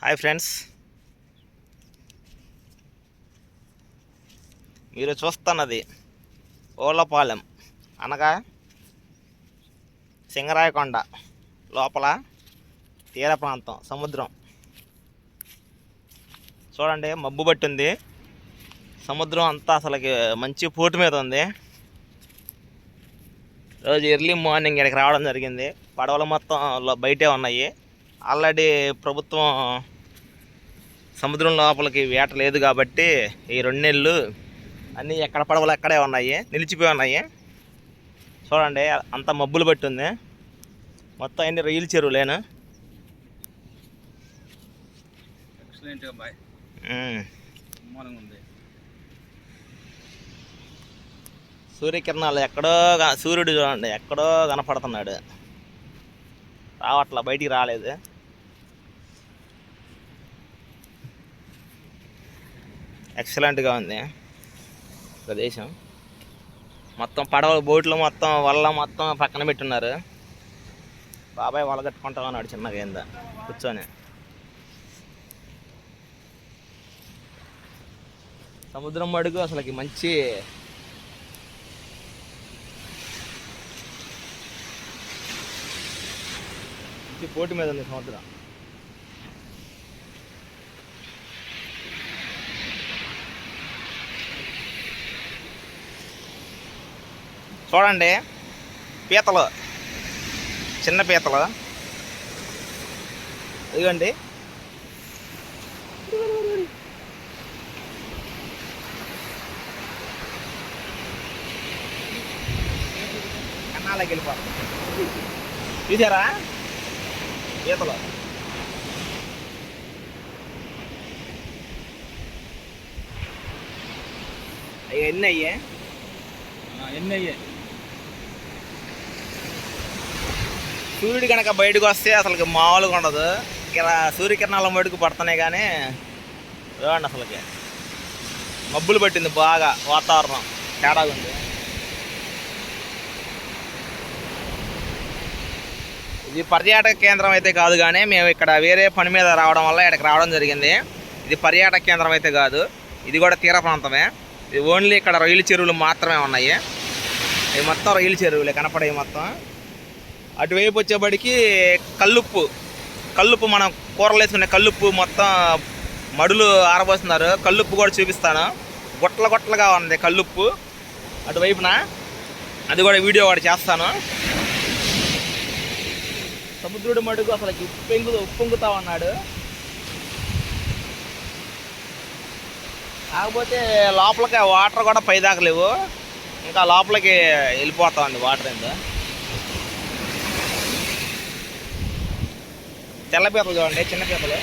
Hi friends. మీరు చూస్తున్నది ఓలపాలెం. అనగా సింగరాయకొండ లోపల తీర ప్రాంతం సముద్రం. చూడండి మబ్బు పట్టింది. సముద్రం అంతా అసలుకి మంచి పోటు మీద ఉంది. రోజు ఎర్లీ మార్నింగ్ ఇక్కడికి రావడం జరిగింది. పడవలు మొత్తం బయటే ఉన్నాయి. ఆల్రెడీ ప్రభుత్వం సముద్రం లోపలికి వేట లేదు కాబట్టి ఈ రెండు నెలలు అన్నీ ఎక్కడ పడవలు ఎక్కడే ఉన్నాయి నిలిచిపోయి ఉన్నాయి. చూడండి అంత మబ్బులు పట్టి ఉంది మొత్తం అన్ని రొయ్యల చెరువులేను? సూర్యకిరణాలు ఎక్కడో సూర్యుడు చూడండి ఎక్కడో కనపడుతున్నాడు. రావట్లా బయటికి రాలేదు. ఎక్సలెంట్గా ఉంది. ప్రదేశం. మొత్తం పడవలు బోట్లు మొత్తం వల్ల మొత్తం పక్కన పెట్టున్నారు. బాబాయ్ వల కట్టుకుంటా ఉన్నాడు చిన్నగా ఏందా కూర్చొని. సముద్రం మడుగు అసలుకి మంచి మంచి పోటీ మీద ఉంది సముద్రం. చూడండి. పీతలు. చిన్న పీతలు. ఇదిగోండి. కన్నాలకి వెళ్ళిపోతాం చూసారా? పీతలు. అవి ఎన్ని అయ్యే? ఎన్ని అయ్యాయి సూర్యుడు కనుక బయటకు వస్తే అసలు మామూలుగా ఉండదు. ఇలా సూర్యకిరణాల బయటకు పడుతున్నాయి కానీ చూడండి అసలుకి. మబ్బులు పట్టింది బాగా వాతావరణం. తేడాగా ఉంది. ఇది పర్యాటక కేంద్రం అయితే కాదు కానీ మేము ఇక్కడ వేరే పని మీద రావడం వల్ల ఇక్కడికి రావడం జరిగింది. ఇది పర్యాటక కేంద్రం అయితే కాదు. ఇది కూడా తీర ప్రాంతమే. ఇది ఓన్లీ ఇక్కడ రొయ్యల చెరువులు మాత్రమే ఉన్నాయి. ఇవి మొత్తం రొయ్యల చెరువులే కనపడే మొత్తం. అటువైపు వచ్చేబడికి కల్లుప్పు. కల్లుప్పు మనం కూరలు వేసుకునే కల్లుప్పు మొత్తం మడులు ఆరబోస్తున్నారు. కల్లుప్పు కూడా చూపిస్తాను. గొట్ల గొట్లగా ఉంది కల్లుప్పు. అటువైపున అది కూడా వీడియో కూడా చేస్తాను. సముద్రుడు మడుగు అసలు ఉప్పెంగు ఉప్పొంగుతా ఉన్నాడు. కాకపోతే లోపలికి వాటర్ కూడా పైదాకలేవు ఇంకా లోపలికి వెళ్ళిపోతా ఉంది వాటర్ ఏందో తెల్ల పీతలు చూడండి చిన్న పీతలు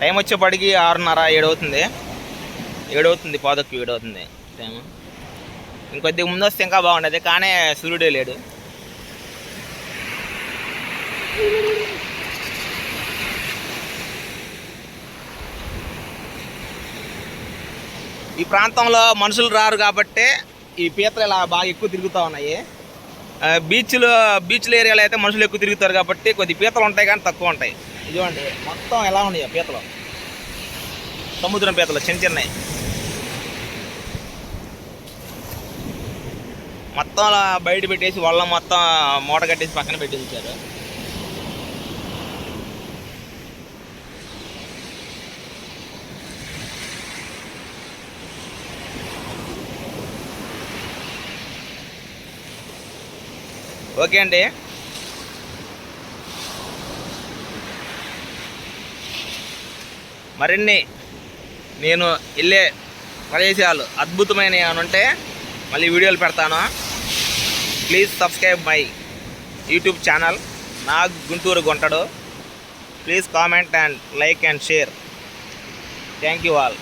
టైం వచ్చేప్పటికి ఆరున్నర ఏడు అవుతుంది ఏడు అవుతుంది పాదకు ఏడు అవుతుంది టైం ఇంకొద్ది ముందు వస్తే ఇంకా బాగుండేది కానీ సూర్యుడే లేడు. ఈ ప్రాంతంలో మనుషులు రారు కాబట్టే ఈ పీతలు ఇలా బాగా ఎక్కువ తిరుగుతూ ఉన్నాయి. బీచ్లు బీచ్లో బీచ్ల ఏరియాలో అయితే మనుషులు ఎక్కువ తిరుగుతారు కాబట్టి కొద్ది పీతలు ఉంటాయి కానీ తక్కువ ఉంటాయి. ఇదిగోండి మొత్తం ఎలా ఉన్నాయి పీతలు? సముద్రం పీతలు చిన్న చిన్నవి. మొత్తం అలా బయట పెట్టేసి వాళ్ళ మొత్తం మూట కట్టేసి పక్కన పెట్టేసారు ఓకే అండి. మరిన్ని నేను వెళ్ళే ప్రదేశాలు అద్భుతమైనవి అని ఉంటే మళ్ళీ వీడియోలు పెడతాను. Please subscribe my YouTube channel నా Guntur గుంటడు. Please comment and like and share. Thank you all.